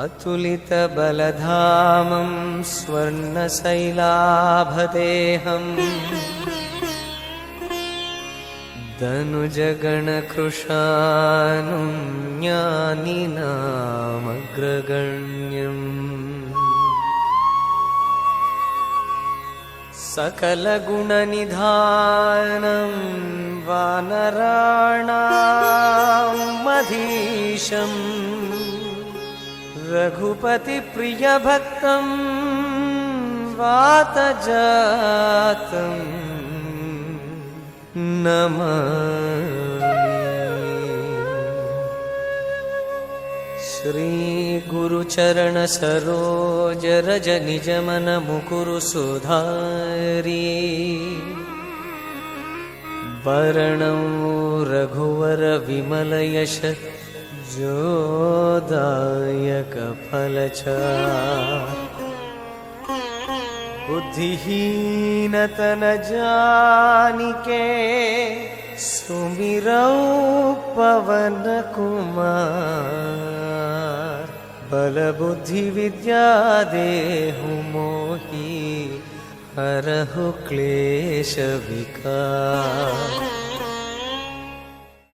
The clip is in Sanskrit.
अतुलितबलधामं स्वर्णशैलाभदेहम् धनुजगणकृशानुं ज्ञानिनामग्रगण्यम् सकलगुणनिधानं वानराणामधीशम् रघुपतिप्रियभक्तं वातजातं नमामि। श्रीगुरुचरणसरोजरजनिजमनमुकुरु सुधारी वरणं रघुवरविमलयश जोदायकफलच बुद्धिहीनतनजानिके सुमिरौ पवनकुमार बलबुद्धिविद्या देहु मोहि हरहु क्लेशविकार